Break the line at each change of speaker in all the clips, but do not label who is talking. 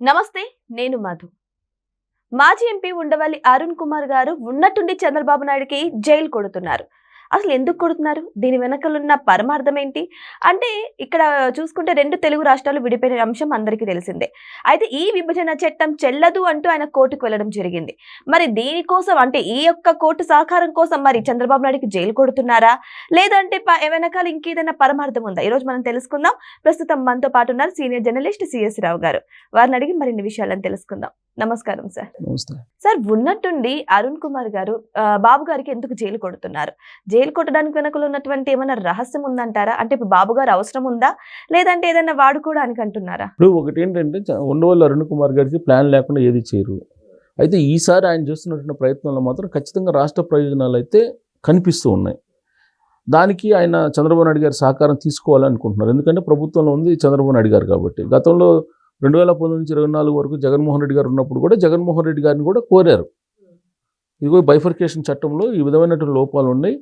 నమస్తే నేను మధు. మాజీ ఎంపీ ఉండవల్లి అరుణ్ కుమార్ గారు ఉన్నట్టుండి చంద్రబాబు నాయుడికి జైలు కొడుతున్నారు. అసలు ఎందుకు కొడుతున్నారు? దీని వెనకలున్న పరమార్థం ఏంటి అంటే ఇక్కడ చూసుకుంటే రెండు తెలుగు రాష్ట్రాలు విడిపోయిన అంశం అందరికీ తెలిసిందే. అయితే ఈ విభజన చట్టం చెల్లదు అంటూ ఆయన కోర్టుకు వెళ్ళడం జరిగింది. మరి దీనికోసం అంటే ఈ యొక్క కోర్టు సహకారం కోసం మరి చంద్రబాబు నాయుడుకి జైలు కొడుతున్నారా? లేదంటే ప- వెనకాల ఇంకేదైనా పరమార్థం ఉందా? ఈరోజు మనం తెలుసుకుందాం. ప్రస్తుతం మనతో పాటు ఉన్నారు సీనియర్ జర్నలిస్ట్ సిఎస్ రావు గారు. వారిని అడిగి మరిన్ని విషయాలను తెలుసుకుందాం. నమస్కారం సార్. సార్ ఉన్నట్టుండి అరుణ్ కుమార్ గారు బాబు గారికి ఎందుకు జైలు కొడుతున్నారు? జైలు కొట్టడానికి వెనకలు ఉన్నటువంటి ఏమైనా రహస్యం ఉందంటారా? అంటే ఇప్పుడు బాబు గారు అవసరం ఉందా? లేదంటే ఏదైనా వాడుకోవడానికి అంటున్నారా?
ఇప్పుడు ఒకటి ఏంటంటే ఉండవల్లి అరుణ్ కుమార్ గారికి ప్లాన్ లేకుండా ఏది చేయరు. అయితే ఈసారి ఆయన చేస్తున్నటువంటి ప్రయత్నంలో మాత్రం ఖచ్చితంగా రాష్ట్ర ప్రయోజనాలు అయితే కనిపిస్తూ ఉన్నాయి. దానికి ఆయన చంద్రబాబు నాయుడు గారి సహకారం తీసుకోవాలనుకుంటున్నారు. ఎందుకంటే ప్రభుత్వంలో ఉంది చంద్రబాబు నాయుడు గారు కాబట్టి. గతంలో రెండు వేల పంతొమ్మిది నుంచి ఇరవై నాలుగు వరకు జగన్మోహన్ రెడ్డి గారు ఉన్నప్పుడు కూడా జగన్మోహన్ రెడ్డి గారిని కూడా కోరారు. ఇదిగో బైఫర్కేషన్ చట్టంలో ఈ విధమైనటువంటి లోపాలు ఉన్నాయి.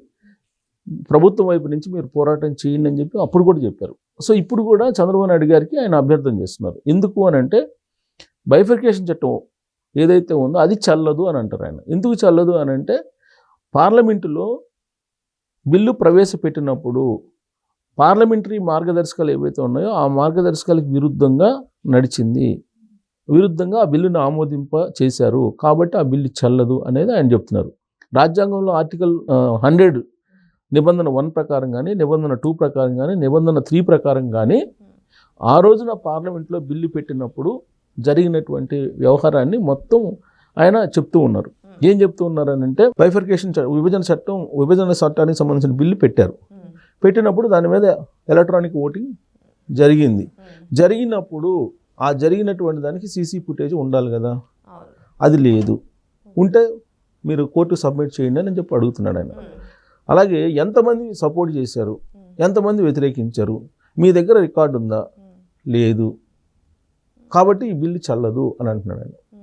ప్రభుత్వం వైపు నుంచి మీరు పోరాటం చేయండి అని చెప్పి అప్పుడు కూడా చెప్పారు. సో ఇప్పుడు కూడా చంద్రబాబు నాయుడు గారికి ఆయన అభ్యర్థన చేస్తున్నారు. ఎందుకు అని అంటే బైఫర్కేషన్ చట్టం ఏదైతే ఉందో అది చల్లదు అని అంటారు ఆయన. ఎందుకు చల్లదు అని అంటే పార్లమెంటులో బిల్లు ప్రవేశపెట్టినప్పుడు పార్లమెంటరీ మార్గదర్శకాలు ఏవైతే ఉన్నాయో ఆ మార్గదర్శకాలకు విరుద్ధంగా నడిచింది. విరుద్ధంగా ఆ బిల్లును ఆమోదింప చేశారు. కాబట్టి ఆ బిల్లు చల్లదు అనేది ఆయన చెప్తున్నారు. రాజ్యాంగంలో ఆర్టికల్ హండ్రెడ్ నిబంధన వన్ ప్రకారం కానీ నిబంధన టూ ప్రకారం కానీ నిబంధన త్రీ ప్రకారం కానీ ఆ రోజున పార్లమెంట్లో బిల్లు పెట్టినప్పుడు జరిగినటువంటి వ్యవహారాన్ని మొత్తం ఆయన చెప్తూ ఉన్నారు. ఏం చెప్తూ ఉన్నారు అని అంటే బైఫర్కేషన్ విభజన చట్టం విభజన చట్టానికి సంబంధించిన బిల్లు పెట్టారు. పెట్టినప్పుడు దాని మీద ఎలక్ట్రానిక్ ఓటింగ్ జరిగింది. జరిగినప్పుడు ఆ జరిగినటువంటి దానికి సీసీ ఫుటేజ్ ఉండాలి కదా? అది లేదు. ఉంటే మీరు కోర్టు సబ్మిట్ చేయండి అని చెప్పి అడుగుతున్నాడు ఆయన. అలాగే ఎంతమంది సపోర్ట్ చేశారు? ఎంతమంది వ్యతిరేకించారు? మీ దగ్గర రికార్డు ఉందా? లేదు. కాబట్టి ఈ బిల్లు చల్లదు అని అంటున్నాడు ఆయన.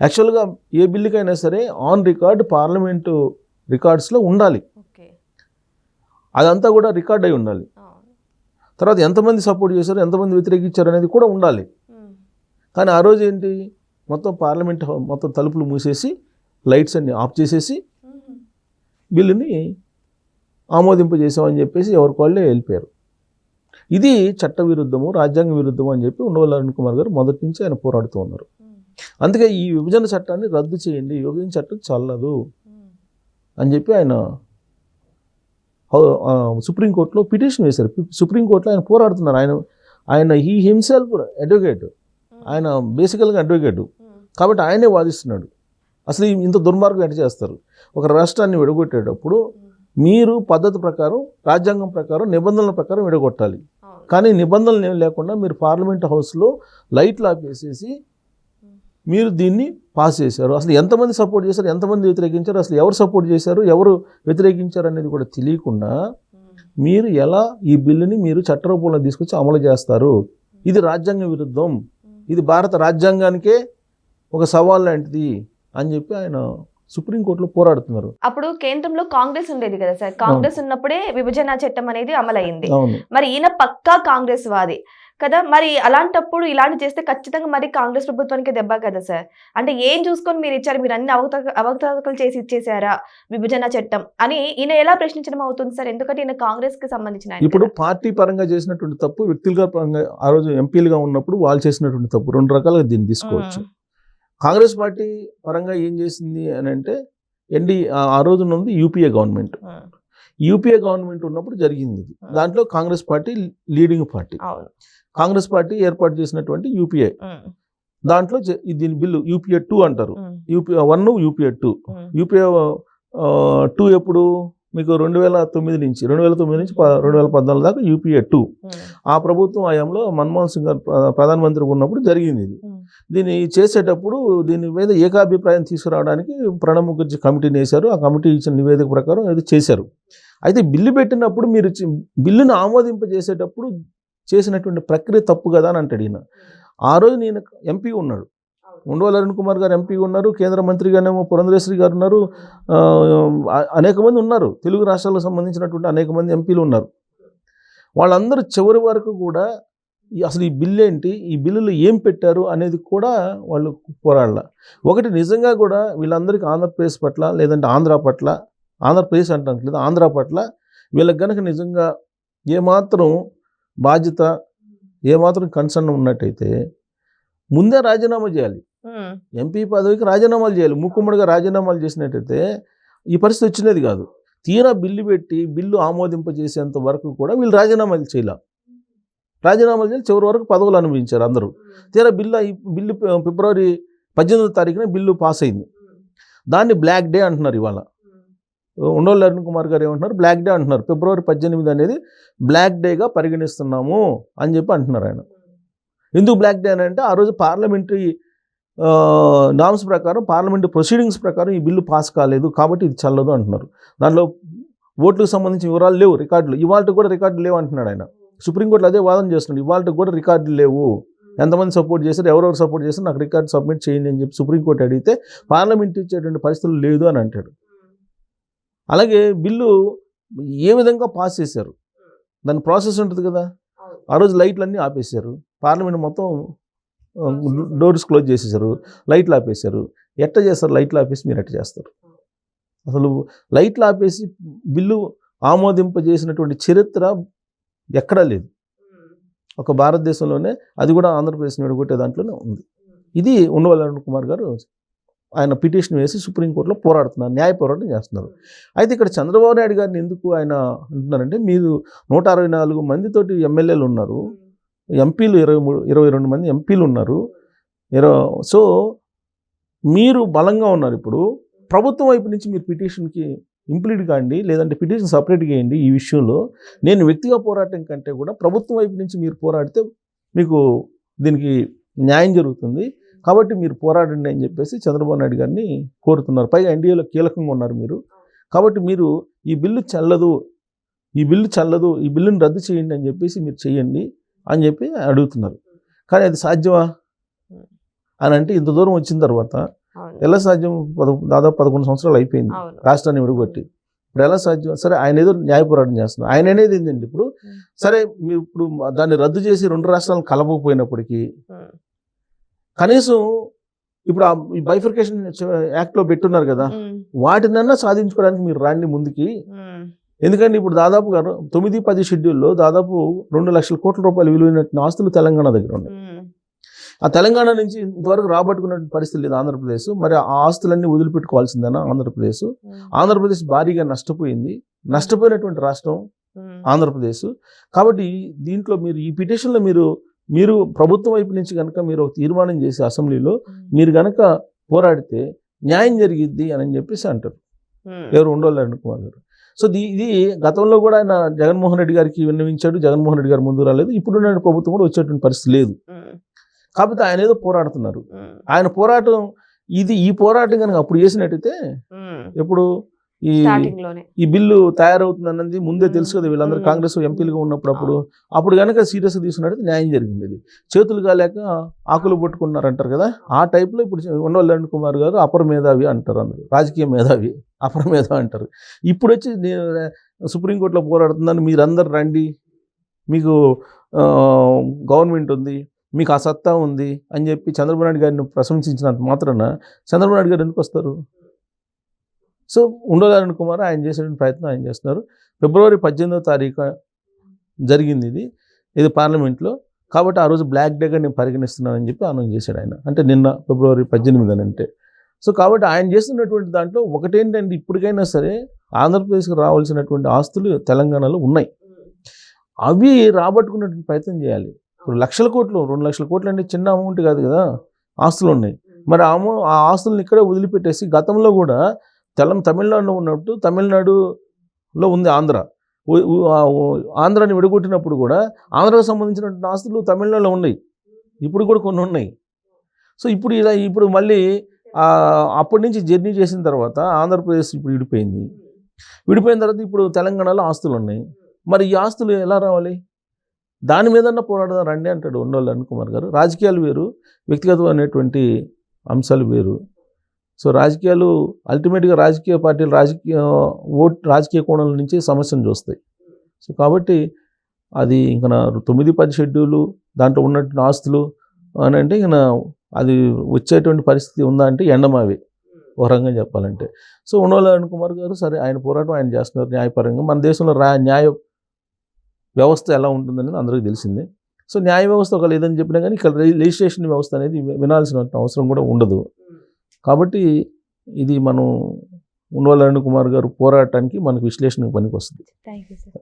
యాక్చువల్గా ఏ బిల్లుకైనా సరే ఆన్ రికార్డ్ పార్లమెంటు రికార్డ్స్లో ఉండాలి. అదంతా కూడా రికార్డ్ అయి ఉండాలి. తర్వాత ఎంతమంది సపోర్ట్ చేశారు ఎంతమంది వ్యతిరేకించారు అనేది కూడా ఉండాలి. కానీ ఆ రోజు ఏంటి? మొత్తం పార్లమెంట్ మొత్తం తలుపులు మూసేసి లైట్స్ అన్ని ఆఫ్ చేసేసి బిల్లుని ఆమోదింపజేసామని చెప్పేసి ఎవరికి వాళ్ళే వెళ్ళిపోయారు. ఇది చట్ట విరుద్ధము రాజ్యాంగ విరుద్ధము అని చెప్పి ఉండవల్లి అరుణ్ కుమార్ గారు మొదటి నుంచి ఆయన పోరాడుతూ ఉన్నారు. అందుకే ఈ విభజన చట్టాన్ని రద్దు చేయండి విభజన చట్టం చల్లదు అని చెప్పి ఆయన సుప్రీంకోర్టులో పిటిషన్ వేశారు. సుప్రీంకోర్టులో ఆయన పోరాడుతున్నారు. ఆయన ఆయన హీ హిమ్సెల్ఫ్ అడ్వకేట్. ఆయన బేసికల్గా అడ్వకేట్. కాబట్టి ఆయనే వాదిస్తున్నాడు. అసలు ఈ- ఇంత దుర్మార్గం ఎట్ట చేస్తారు? ఒక రాష్ట్రాన్ని విడగొట్టేటప్పుడు మీరు పద్ధతి ప్రకారం రాజ్యాంగం ప్రకారం నిబంధనల ప్రకారం విడగొట్టాలి. కానీ నిబంధనలు ఏం లేకుండా మీరు పార్లమెంట్ హౌస్లో లైట్లు ఆపేసేసి మీరు దీన్ని పాస్ చేశారు. అసలు ఎంతమంది సపోర్ట్ చేశారు? ఎంతమంది వ్యతిరేకించారు? అసలు ఎవరు సపోర్ట్ చేశారు? ఎవరు వ్యతిరేకించారు అనేది కూడా తెలియకుండా మీరు ఎలా ఈ బిల్లుని మీరు చట్టరూపంలో తీసుకొచ్చి అమలు చేస్తారు? ఇది రాజ్యాంగ విరుద్ధం. ఇది భారత రాజ్యాంగానికే ఒక సవాల్ లాంటిది అని చెప్పి ఆయన సుప్రీంకోర్టులో పోరాడుతున్నారు.
అప్పుడు కేంద్రంలో కాంగ్రెస్ ఉండేది కదా సార్. కాంగ్రెస్ ఉన్నప్పుడే విభజన చట్టం అనేది అమలైంది మరి ఈయన పక్కా కాంగ్రెస్ వాది కదా. మరి అలాంటప్పుడు ఇలాంటి చేస్తే ఖచ్చితంగా మరి కాంగ్రెస్ ప్రభుత్వానికి దెబ్బ కదా సార్. అంటే ఏం చూసుకొని మీరు ఇచ్చారు? మీరు అన్ని అవకత అవకతవకలు చేసి ఇచ్చేసారా విభజన చట్టం అని ఈయన ఎలా ప్రశ్నించడం అవుతుంది సార్? ఎందుకంటే ఈయన కాంగ్రెస్కి సంబంధించిన
ఇప్పుడు. పార్టీ పరంగా చేసినటువంటి తప్పు వ్యక్తులుగా పరంగా ఆ రోజు ఎంపీలుగా ఉన్నప్పుడు వాళ్ళు చేసినటువంటి తప్పు రెండు రకాలుగా దీన్ని తీసుకోవచ్చు. కాంగ్రెస్ పార్టీ పరంగా ఏం చేసింది అని అంటే ఎన్డీ ఆ- రోజున ఉంది యూపీఏ గవర్నమెంట్. యూపీఏ గవర్నమెంట్ ఉన్నప్పుడు జరిగింది ఇది. దాంట్లో Congress party leading party. Congress party ఏర్పాటు చేసినటువంటి యూపీఏ. దాంట్లో దీని బిల్లు యూపీఏ టూ అంటారు. UPA one UPA two. UPA two ఎప్పుడు? మీకు రెండు వేల తొమ్మిది నుంచి రెండు వేల తొమ్మిది నుంచి ప- రెండు వేల పద్నాలుగు దాకా యూపీఏ టూ.
మ్మ్.
ఆ ప్రభుత్వం హయాంలో మన్మోహన్ సింగ్ గారు ప్ర- ప్రధానమంత్రి ఉన్నప్పుడు జరిగింది ఇది.
మ్మ్.
దీన్ని చేసేటప్పుడు దీని మీద ఏకాభిప్రాయం తీసుకురావడానికి ప్రణబ్ ముఖర్జీ కమిటీని వేశారు. ఆ కమిటీ ఇచ్చిన నివేదిక ప్రకారం ఇది చేశారు. అయితే బిల్లు పెట్టినప్పుడు మీరు బిల్లును ఆమోదింపజేసేటప్పుడు చేసినటువంటి ప్రక్రియ తప్పు కదా అని అంటాడు ఈయన. ఆ రోజు నేను ఎంపీ ఉన్నాడు. ఉండవల్లి అరుణ్ కుమార్ గారు ఎంపీ ఉన్నారు కేంద్ర మంత్రిగానేమో పురంధరేశ్వరి గారు ఉన్నారు అనేక మంది ఉన్నారు. తెలుగు రాష్ట్రాలకు సంబంధించినటువంటి అనేక మంది ఎంపీలు ఉన్నారు. వాళ్ళందరూ చివరి వరకు కూడా ఈ- అసలు ఈ బిల్లు ఏంటి ఈ బిల్లులు ఏం పెట్టారు అనేది కూడా వాళ్ళు పోరాడాల. ఒకటి నిజంగా కూడా వీళ్ళందరికీ ఆంధ్రప్రదేశ్ పట్ల లేదంటే ఆంధ్ర పట్ల ఆంధ్రప్రదేశ్ అంటానికి లేదు ఆంధ్ర పట్ల వీళ్ళకి కనుక నిజంగా ఏమాత్రం బాధ్యత ఏమాత్రం కన్సర్న్ ఉన్నట్టయితే ముందే రాజీనామా చేయాలి. ఎంపీ పదవికి రాజీనామాలు చేయాలి. ముక్కుమ్మడిగా రాజీనామాలు చేసినట్టయితే ఈ పరిస్థితి వచ్చినది కాదు. తీరా బిల్లు పెట్టి బిల్లు ఆమోదింపజేసేంత వరకు కూడా వీళ్ళు రాజీనామాలు చేయాల. రాజీనామాలు చేయాలి. చివరి వరకు పదవులు అనుభవించారు అందరూ. తీరా బిల్లు బిల్లు ఫిబ్రవరి పద్దెనిమిదో తారీఖున బిల్లు పాస్ అయింది. దాన్ని బ్లాక్ డే అంటున్నారు ఇవాళ. ఉండవల్లి అరుణ్ కుమార్ గారు ఏమంటున్నారు? బ్లాక్ డే అంటున్నారు. ఫిబ్రవరి పద్దెనిమిది అనేది బ్లాక్ డేగా పరిగణిస్తున్నాము అని చెప్పి అంటున్నారు ఆయన. ఎందుకు బ్లాక్ డే అని అంటే ఆ రోజు పార్లమెంటరీ నామ్స్ ప్రకారం పార్లమెంటరీ ప్రొసీడింగ్స్ ప్రకారం ఈ బిల్లు పాస్ కాలేదు కాబట్టి ఇది చల్లదు అంటున్నారు. దాంట్లో ఓట్లకు సంబంధించిన వివరాలు లేవు రికార్డులు. ఇవాళ కూడా రికార్డులు లేవు అంటున్నాడు ఆయన. సుప్రీంకోర్టులో అదే వాదన చేస్తున్నాడు. ఇవాళ కూడా రికార్డులు లేవు. ఎంతమంది సపోర్ట్ చేశారు ఎవరెవరు సపోర్ట్ చేశారు నాకు రికార్డు సబ్మిట్ చేయండి అని చెప్పి సుప్రీంకోర్టు అడిగితే పార్లమెంట్ ఇచ్చేటువంటి పరిస్థితులు లేదు అని అంటాడు. అలాగే బిల్లు ఏ విధంగా పాస్ చేశారు? దాని ప్రాసెస్ ఉంటుంది కదా. ఆ రోజు లైట్లన్నీ ఆపేశారు. పార్లమెంట్ మొత్తం డోర్స్ క్లోజ్ చేసేసారు లైట్లు ఆపేశారు. ఎట్ట చేస్తారు లైట్లు ఆపేసి మీరు ఎట్ట చేస్తారు? అసలు లైట్లు ఆపేసి బిల్లు ఆమోదింపజేసినటువంటి చరిత్ర ఎక్కడా లేదు. ఒక భారతదేశంలోనే అది కూడా ఆంధ్రప్రదేశ్ని విడగొట్టే దాంట్లోనే ఉంది. ఇది ఉండవల్లి అరుణ్ కుమార్ గారు ఆయన పిటిషన్ వేసి సుప్రీంకోర్టులో పోరాడుతున్నారు న్యాయ పోరాటం చేస్తున్నారు. అయితే ఇక్కడ చంద్రబాబు నాయుడు గారిని ఎందుకు ఆయన అంటున్నారంటే మీరు నూట అరవై నాలుగు మందితోటి ఎమ్మెల్యేలు ఉన్నారు. ఎంపీలు ఇరవై మూడు ఇరవై రెండు మంది ఎంపీలు ఉన్నారు. ఇరవై సో మీరు బలంగా ఉన్నారు ఇప్పుడు. ప్రభుత్వం వైపు నుంచి మీరు పిటిషన్కి ఇంప్లీట్ కాండి లేదంటే పిటిషన్ సపరేట్గా వేయండి ఈ విషయంలో. నేను వ్యక్తిగా పోరాటం కంటే కూడా ప్రభుత్వం వైపు నుంచి మీరు పోరాడితే మీకు దీనికి న్యాయం జరుగుతుంది. కాబట్టి మీరు పోరాడండి అని చెప్పేసి చంద్రబాబు నాయుడు గారిని కోరుతున్నారు. పైగా ఎన్డీఏలో కీలకంగా ఉన్నారు మీరు. కాబట్టి మీరు ఈ బిల్లు చల్లదు ఈ బిల్లు చల్లదు ఈ బిల్లుని రద్దు చేయండి అని చెప్పేసి మీరు చేయండి. అని చెప్పి అడుగుతున్నారు. కానీ అది సాధ్యమా? అని అంటే ఇంత దూరం వచ్చిన తర్వాత ఎలా సాధ్యం? పద దాదాపు పదకొండు సంవత్సరాలు అయిపోయింది రాష్ట్రాన్ని విడగొట్టి. ఇప్పుడు ఎలా సాధ్యం? సరే ఆయన ఏదో న్యాయ పోరాటం చేస్తున్నారు. ఆయన అనేది ఏంటండి ఇప్పుడు? సరే మీరు ఇప్పుడు దాన్ని రద్దు చేసి రెండు రాష్ట్రాలను కలవకపోయినప్పటికీ
ఉమ్,
కనీసం ఇప్పుడు ఆ ఈ బైఫర్కేషన్ యాక్ట్లో పెట్టున్నారు కదా? వాటినన్నా సాధించుకోవడానికి మీరు రాండి ముందుకి. ఎందుకంటే ఇప్పుడు దాదాపుగా తొమ్మిది పది షెడ్యూల్లో దాదాపు రెండు లక్షల కోట్ల రూపాయలు విలువైన ఆస్తులు తెలంగాణ దగ్గర ఉన్నాయి. ఆ తెలంగాణ నుంచి ఇంతవరకు రాబట్టుకున్న పరిస్థితి లేదు ఆంధ్రప్రదేశ్. మరి ఆ ఆస్తులన్నీ వదిలిపెట్టుకోవాల్సిందేనా ఆంధ్రప్రదేశ్? ఆంధ్రప్రదేశ్ భారీగా నష్టపోయింది. నష్టపోయినటువంటి రాష్ట్రం ఆంధ్రప్రదేశ్. కాబట్టి దీంట్లో మీరు ఈ పిటిషన్లో మీరు మీరు ప్రభుత్వం వైపు నుంచి కనుక మీరు ఒక తీర్మానం చేసి అసెంబ్లీలో మీరు కనుక పోరాడితే న్యాయం జరిగిద్ది అని చెప్పేసి అంటారు. ఎవరు కుమార్ గారు సో దీ ఇది గతంలో కూడా ఆయన జగన్మోహన్ రెడ్డి గారికి విన్నవించాడు జగన్మోహన్ రెడ్డి గారు ముందు రాలేదు ఇప్పుడున్న ప్రభుత్వం కూడా వచ్చేటువంటి పరిస్థితి లేదు. కాకపోతే ఆయన ఏదో పోరాడుతున్నారు. ఆయన పోరాటం ఇది ఈ పోరాటం కనుక అప్పుడు చేసినట్టయితే. ఎప్పుడు? ఈ ఈ బిల్లు తయారవుతుంది అన్నది ముందే తెలుసు కదా వీళ్ళందరూ. కాంగ్రెస్ ఎంపీలుగా ఉన్నప్పుడు అప్పుడు అప్పుడు కనుక సీరియస్గా తీసుకున్నట్టు న్యాయం జరిగింది. ఇది చేతులు కాలేక ఆకులు పట్టుకున్నారు అంటారు కదా? ఆ టైప్లో ఇప్పుడు ఉండవల్లి కుమార్ గారు అపర మేధావి అంటారు అందరు రాజకీయ మేధావి అపర మేధావి అంటారు. ఇప్పుడు వచ్చి నేను సుప్రీంకోర్టులో పోరాడుతున్నాను మీరందరు రండి. మీకు గవర్నమెంట్ ఉంది. మీకు ఆ సత్తా ఉంది అని చెప్పి చంద్రబాబు నాయుడు గారిని ప్రశంసించినంత మాత్రాన చంద్రబాబు నాయుడు గారు ఎందుకు వస్తారు? సో ఉండగాలని కుమార్ ఆయన చేసేటువంటి ప్రయత్నం ఆయన చేస్తున్నారు. ఫిబ్రవరి పద్దెనిమిదో తారీఖు జరిగింది ఇది ఇది పార్లమెంట్లో. కాబట్టి ఆ రోజు బ్లాక్ డేగా నేను పరిగణిస్తున్నానని చెప్పి అనౌన్స్ చేశాడు ఆయన. అంటే నిన్న ఫిబ్రవరి పద్దెనిమిది అని అంటే. సో కాబట్టి ఆయన చేస్తున్నటువంటి దాంట్లో ఒకటేంటంటే ఇప్పటికైనా సరే ఆంధ్రప్రదేశ్కి రావాల్సినటువంటి ఆస్తులు తెలంగాణలో ఉన్నాయి. అవి రాబట్టుకున్నటువంటి ప్రయత్నం చేయాలి. ఇప్పుడు లక్షల కోట్లు రెండు లక్షల కోట్లు అంటే చిన్న అమౌంట్ కాదు కదా ఆస్తులు ఉన్నాయి. మరి ఆ ఆ ఆస్తులను ఇక్కడే వదిలిపెట్టేసి గతంలో కూడా తెలం తమిళనాడులో ఉన్నప్పుడు తమిళనాడులో ఉంది ఆంధ్ర. ఆంధ్రాని విడగొట్టినప్పుడు కూడా ఆంధ్రాకు సంబంధించినటువంటి ఆస్తులు తమిళనాడులో ఉన్నాయి. ఇప్పుడు కూడా కొన్ని ఉన్నాయి. సో ఇప్పుడు ఇలా ఇప్పుడు మళ్ళీ అప్పటి నుంచి జర్నీ చేసిన తర్వాత ఆంధ్రప్రదేశ్ ఇప్పుడు విడిపోయింది. విడిపోయిన తర్వాత ఇప్పుడు తెలంగాణలో ఆస్తులు ఉన్నాయి. మరి ఈ ఆస్తులు ఎలా రావాలి? దాని మీదన్నా పోరాడదాం రండి అంటాడు ఉండవాలి అరుణ్ కుమార్ గారు. రాజకీయాలు వేరు వ్యక్తిగతమైనటువంటి అంశాలు వేరు. సో రాజకీయాలు అల్టిమేట్గా రాజకీయ పార్టీలు రాజకీయ ఓట్ రాజకీయ కోణాల నుంచి సమస్యను చూస్తాయి. సో కాబట్టి అది ఇంకా తొమ్మిది పది షెడ్యూలు దాంట్లో ఉన్నటువంటి ఆస్తులు అని అంటే ఇంకా అది వచ్చేటువంటి పరిస్థితి ఉందా అంటే ఎండమావి ఒక రకంగా చెప్పాలంటే. సో ఉండవల్లి అరుణ్ కుమార్ గారు సరే ఆయన పోరాటం ఆయన చేస్తున్నారు న్యాయపరంగా. మన దేశంలో రా న్యాయ వ్యవస్థ ఎలా ఉంటుందనేది అందరికీ తెలిసిందే. సో న్యాయ వ్యవస్థ ఒక లేదని చెప్పినా కానీ ఇక్కడ రిజిస్ట్రేషన్ వ్యవస్థ అనేది వినాల్సిన అవసరం కూడా ఉండదు. కాబట్టి ఇది మనం ఉండవల్లి అరుణ్ కుమార్ గారు పోరాటానికి మనకు విశ్లేషణకు పనికి వస్తుంది
థ్యాంక్ యూ సార్